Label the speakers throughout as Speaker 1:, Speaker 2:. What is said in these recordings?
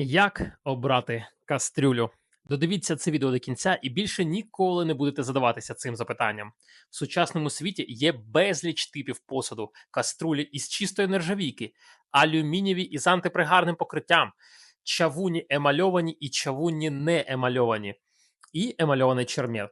Speaker 1: Як обрати кастрюлю? Додивіться це відео до кінця і більше ніколи не будете задаватися цим запитанням. В сучасному світі є безліч типів посуду, каструлі із чистої нержавійки, алюмінієві із антипригарним покриттям, чавуні емальовані і чавунні не емальовані, і емальований чермет.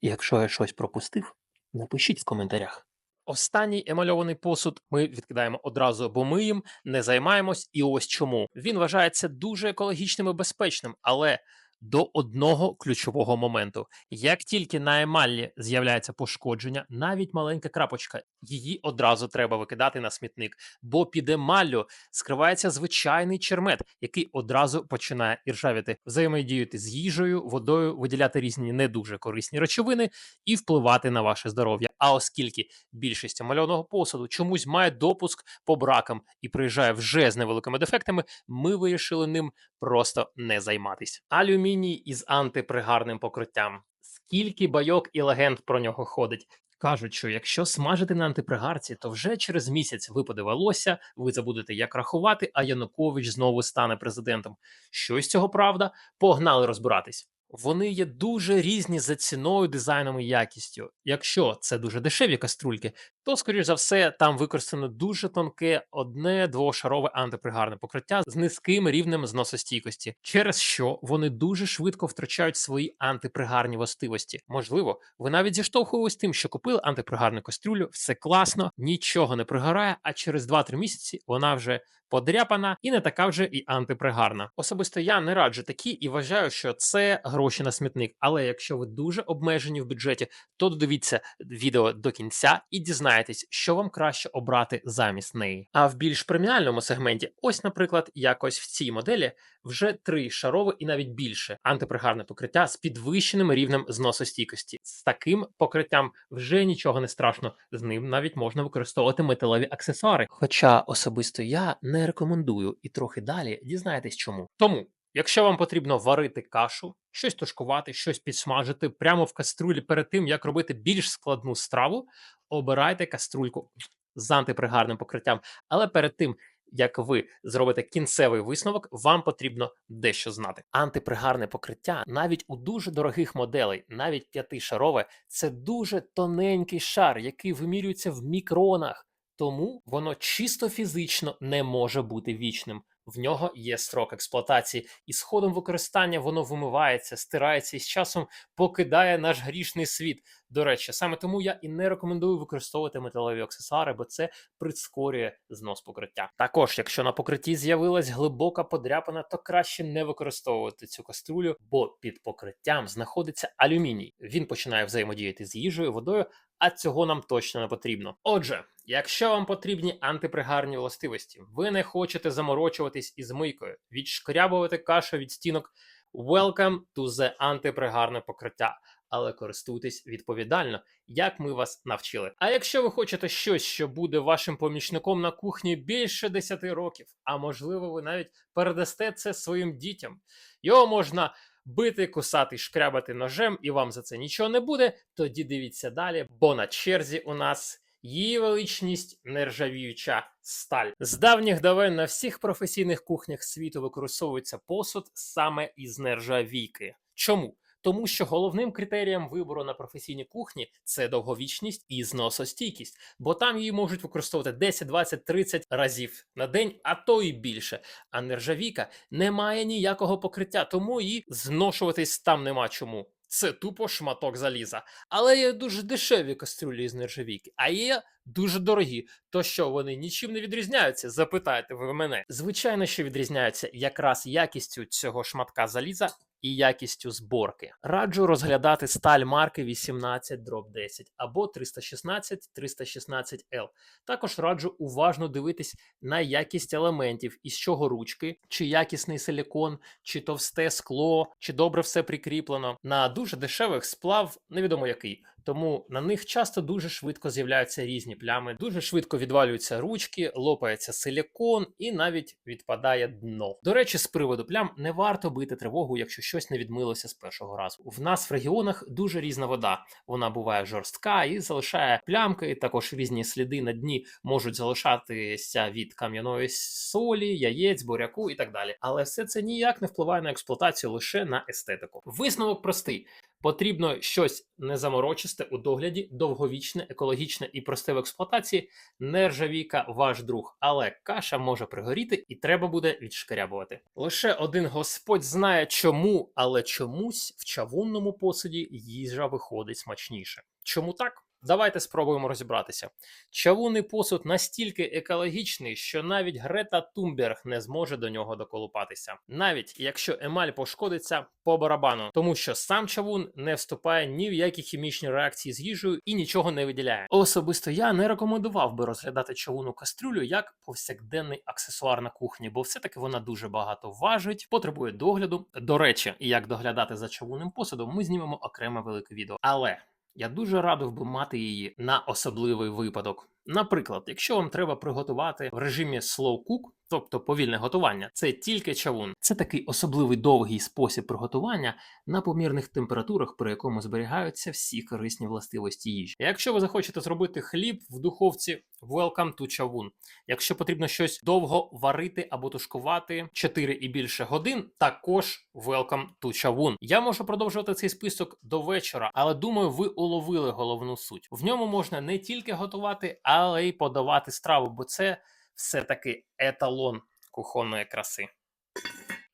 Speaker 1: Якщо я щось пропустив, напишіть в коментарях. Останній емальований посуд ми відкидаємо одразу, бо ми їм не займаємось, і ось чому. Він вважається дуже екологічним і безпечним, але до одного ключового моменту. Як тільки на емалі з'являється пошкодження, навіть маленька крапочка, її одразу треба викидати на смітник, бо під емаллю скривається звичайний чермет, який одразу починає іржавіти, взаємодіяти з їжею, водою, виділяти різні не дуже корисні речовини і впливати на ваше здоров'я. А оскільки більшість мальованого посуду чомусь має допуск по бракам і приїжджає вже з невеликими дефектами, ми вирішили ним просто не займатись. Алюміній із антипригарним покриттям. Скільки байок і легенд про нього ходить. Кажуть, що якщо смажити на антипригарці, то вже через місяць випаде волосся, ви забудете як рахувати, а Янукович знову стане президентом. Що з цього правда? Погнали розбиратись. Вони є дуже різні за ціною, дизайном і якістю. Якщо це дуже дешеві каструльки, то, скоріш за все, там використано дуже тонке одне двошарове антипригарне покриття з низьким рівнем зносостійкості, через що вони дуже швидко втрачають свої антипригарні властивості. Можливо, ви навіть зіштовхувались тим, що купили антипригарну кастрюлю, все класно, нічого не пригорає, а через 2-3 місяці вона вже подряпана і не така вже і антипригарна. Особисто я не раджу такі і вважаю, що це гроші на смітник. Але якщо ви дуже обмежені в бюджеті, то додивіться відео до кінця і дізнаєтесь, що вам краще обрати замість неї. А в більш преміальному сегменті, ось, наприклад, якось в цій моделі вже три шарове і навіть більше антипригарне покриття з підвищеним рівнем зносостійкості. З таким покриттям вже нічого не страшно. З ним навіть можна використовувати металеві аксесуари. Хоча особисто я не рекомендую, і трохи далі дізнаєтесь чому. Тому. Якщо вам потрібно варити кашу, щось тушкувати, щось підсмажити прямо в каструлі перед тим, як робити більш складну страву, обирайте каструльку з антипригарним покриттям. Але перед тим, як ви зробите кінцевий висновок, вам потрібно дещо знати. Антипригарне покриття навіть у дуже дорогих моделей, навіть п'ятишарове, це дуже тоненький шар, який вимірюється в мікронах. Тому воно чисто фізично не може бути вічним. В нього є строк експлуатації, і з ходом використання воно вимивається, стирається і з часом покидає наш грішний світ. До речі, саме тому я і не рекомендую використовувати металеві аксесуари, бо це прискорює знос покриття. Також, якщо на покритті з'явилась глибока подряпина, то краще не використовувати цю каструлю, бо під покриттям знаходиться алюміній. Він починає взаємодіяти з їжею, водою, а цього нам точно не потрібно. Отже, якщо вам потрібні антипригарні властивості, ви не хочете заморочуватись із мийкою, відшкрябувати кашу від стінок. Welcome to the антипригарне покриття. Але користуйтесь відповідально, як ми вас навчили. А якщо ви хочете щось, що буде вашим помічником на кухні більше 10 років, а можливо, ви навіть передасте це своїм дітям, його можна бити, кусати, шкрябати ножем, і вам за це нічого не буде. Тоді дивіться далі, бо на черзі у нас. Її величність нержавіюча сталь. З давніх давен на всіх професійних кухнях світу використовується посуд саме із нержавійки. Чому? Тому що головним критерієм вибору на професійній кухні це довговічність і зносостійкість, бо там її можуть використовувати 10, 20, 30 разів на день, а то і більше. А нержавійка не має ніякого покриття, тому і зношуватись там нема чому. Це тупо шматок заліза. Але є дуже дешеві кастрюлі з нержавійки, а є дуже дорогі. То що вони нічим не відрізняються? Запитаєте ви мене. Звичайно, що відрізняються якраз якістю цього шматка заліза і якістю зборки. Раджу розглядати сталь марки 18 10 або 316 316 L. Також раджу уважно дивитись на якість елементів, із чого ручки, чи якісний силікон, чи товсте скло, чи добре все прикріплено. На дуже дешевих сплав невідомо який. Тому на них часто дуже швидко з'являються різні плями, дуже швидко відвалюються ручки, лопається силікон і навіть відпадає дно. До речі, з приводу плям не варто бити тривогу, якщо щось не відмилося з першого разу. В нас в регіонах дуже різна вода. Вона буває жорстка і залишає плямки. Також різні сліди на дні можуть залишатися від кам'яної солі, яєць, буряку і так далі. Але все це ніяк не впливає на експлуатацію лише на естетику. Висновок простий. Потрібно щось незаморочисте у догляді, довговічне, екологічне і просте в експлуатації. Нержавійка ваш друг, але каша може пригоріти і треба буде відшкарябувати. Лише один господь знає чому, але чомусь в чавунному посуді їжа виходить смачніше. Чому так? Давайте спробуємо розібратися. Чавунний посуд настільки екологічний, що навіть Грета Тумберг не зможе до нього доколупатися, навіть якщо емаль пошкодиться по барабану, тому що сам чавун не вступає ні в які хімічні реакції з їжею і нічого не виділяє. Особисто я не рекомендував би розглядати чавунну кастрюлю як повсякденний аксесуар на кухні, бо все-таки вона дуже багато важить, потребує догляду. До речі, як доглядати за чавунним посудом, ми знімемо окреме велике відео. Але я дуже радив би мати її на особливий випадок. Наприклад, якщо вам треба приготувати в режимі slow cook, тобто повільне готування, це тільки чавун. Це такий особливий довгий спосіб приготування на помірних температурах, при якому зберігаються всі корисні властивості їжі. Якщо ви захочете зробити хліб в духовці, welcome to чавун. Якщо потрібно щось довго варити або тушкувати 4 і більше годин, також welcome to чавун. Я можу продовжувати цей список до вечора, але думаю, ви уловили головну суть. В ньому можна не тільки готувати, але й подавати страву, бо це все-таки еталон кухонної краси.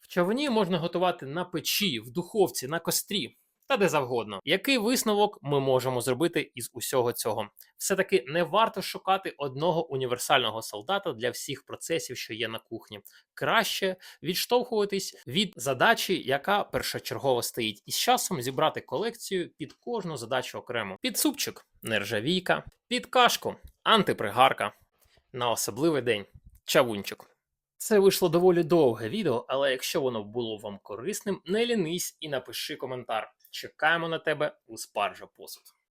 Speaker 1: В чавуні можна готувати на печі, в духовці, на кострі та де завгодно. Який висновок ми можемо зробити із усього цього? Все-таки не варто шукати одного універсального солдата для всіх процесів, що є на кухні. Краще відштовхуватись від задачі, яка першочергово стоїть, і з часом зібрати колекцію під кожну задачу окремо. Під супчик нержавійка, під кашку антипригарка, на особливий день чавунчик. Це вийшло доволі довге відео, але якщо воно було вам корисним, не лінись і напиши коментар. Чекаємо на тебе у спаржа посуд.